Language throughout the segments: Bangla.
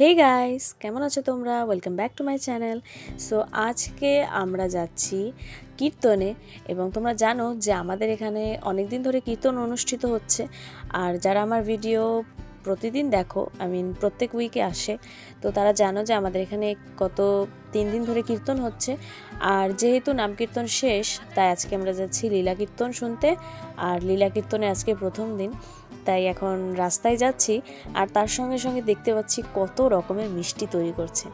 হে গাইস কেমন আছো তোমরা? Welcome back to my channel so আজকে আমরা যাচ্ছি কীর্তনে এবং তোমরা জানো যে আমাদের এখানে অনেক দিন ধরে কীর্তন অনুষ্ঠিত হচ্ছে। আর যারা আমার ভিডিও প্রতিদিন দেখো আই মিন প্রত্যেক উইকে আসে। তো তারা জানো যে আমাদের এখানে কত, তিন দিন ধরে কীর্তন হচ্ছে। আর যেহেতু নাম কীর্তন শেষ, তাই আজকে আমরা যাচ্ছি লীলা কীর্তন শুনতে। আর লীলা কীর্তনে আজকে প্রথম দিন, তাই এখন রাস্তায় যাচ্ছি। আর তার সঙ্গে সঙ্গে দেখতে পাচ্ছি কত রকমের মিষ্টি তৈরি করছে।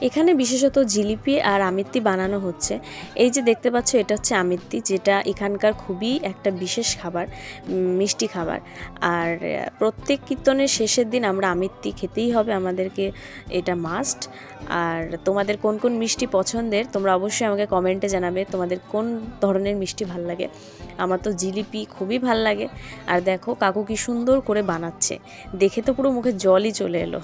এখানে বিশেষত জিলিপি আর আমিত্তি বানানো হচ্ছে। এই যে দেখতে পাচ্ছ, এটা হচ্ছে আমিত্তি, যেটা এখানকার খুবই একটা বিশেষ খাবার মিষ্টি খাবার। আর প্রত্যেক কীর্তনের শেষের দিন আমরা আমিত্তি খেতেই হবে, আমাদেরকে এটা মাস্ট আর তোমাদের কোন কোন মিষ্টি পছন্দের, তোমরা অবশ্যই আমাকে কমেন্টে জানাবে তোমাদের কোন ধরনের মিষ্টি ভালো লাগে। আমার তো জিলিপি খুবই ভালো লাগে। আর দেখো, কাকু কি সুন্দর করে বানাচ্ছে। দেখে তো পুরো মুখে জলই চলে এলো।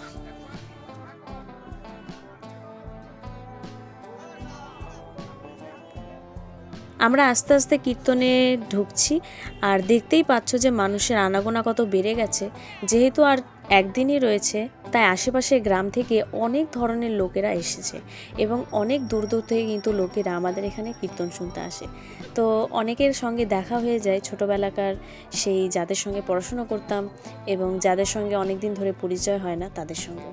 আমরা আস্তে আস্তে কীর্তনে ঢুকছি আর দেখতেই পাচ্ছ যে মানুষের আনাগোনা কত বেড়ে গেছে। যেহেতু আর একদিনই রয়েছে, তাই আশেপাশের গ্রাম থেকে অনেক ধরনের লোকেরা এসেছে এবং অনেক দূর দূর থেকে কিন্তু লোকেরা আমাদের এখানে কীর্তন শুনতে আসে। তো অনেকের সঙ্গে দেখা হয়ে যায়, ছোটোবেলাকার সেই যাদের সঙ্গে পড়াশুনো করতাম এবং যাদের সঙ্গে অনেক দিন ধরে পরিচয় হয় না তাদের সঙ্গে।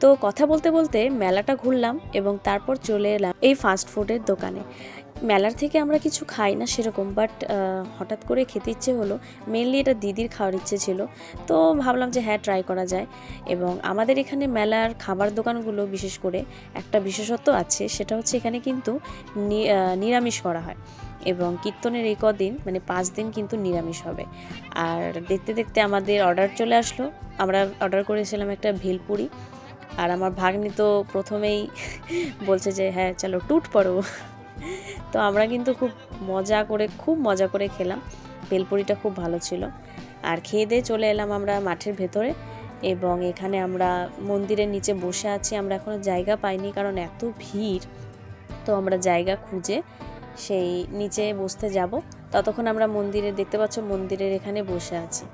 তো কথা বলতে বলতে মেলাটা ঘুরলাম এবং তারপর চলে এলাম এই ফাস্ট ফুডের দোকানে। মেলার থেকে আমরা কিছু খাই না সেরকম বাট হঠাৎ করে খেতে ইচ্ছে হলো। মেনলি এটা দিদির খাওয়ার ইচ্ছে ছিল। তো ভাবলাম যে হ্যাঁ ট্রাই করা যায়। এবং আমাদের এখানে মেলার খাবার দোকানগুলো বিশেষ করে একটা বিশেষত্ব আছে, সেটা হচ্ছে এখানে কিন্তু নিরামিষ করা হয়। এবং কীর্তনের এই কদিন মানে পাঁচ দিন কিন্তু নিরামিষ হবে। আর দেখতে দেখতে আমাদের অর্ডার চলে আসলো। আমরা অর্ডার করেছিলাম একটা ভেলপুরি। আর আমার ভাগ্নি তো প্রথমেই বলছে যে হ্যাঁ চলো টুট পড়ো তো আমরা কিন্তু খুব মজা করে, খুব মজা করে খেলাম। বেলপুরিটা খুব ভালো ছিল। আর খেয়ে দিয়ে চলে এলাম আমরা মাঠের ভেতরে এবং এখানে আমরা মন্দিরের নিচে বসে আছি। আমরা এখনও জায়গা পাইনি কারণ এত ভিড়। তো আমরা জায়গা খুঁজে সেই নিচে বসতে যাব। ততক্ষণ আমরা মন্দিরে, দেখতে পাচ্ছ মন্দিরের এখানে বসে আছি।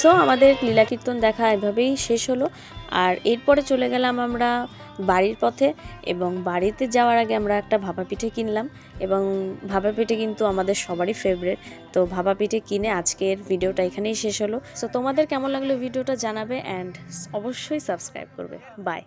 সো আমাদের লীলা কীর্তন দেখা এভাবেই শেষ হলো। আর এরপরে চলে গেলাম আমরা বাড়ির পথে এবং বাড়িতে যাওয়ার আগে আমরা একটা ভাপা পিঠে কিনলাম এবং ভাপা পিঠে কিন্তু আমাদের সবারই ফেভারেট তো ভাপা পিঠে কিনে আজকের ভিডিওটা এখানেই শেষ হলো। সো তোমাদের কেমন লাগল ভিডিওটা জানাবে অ্যান্ড অবশ্যই সাবস্ক্রাইব করবে। বাই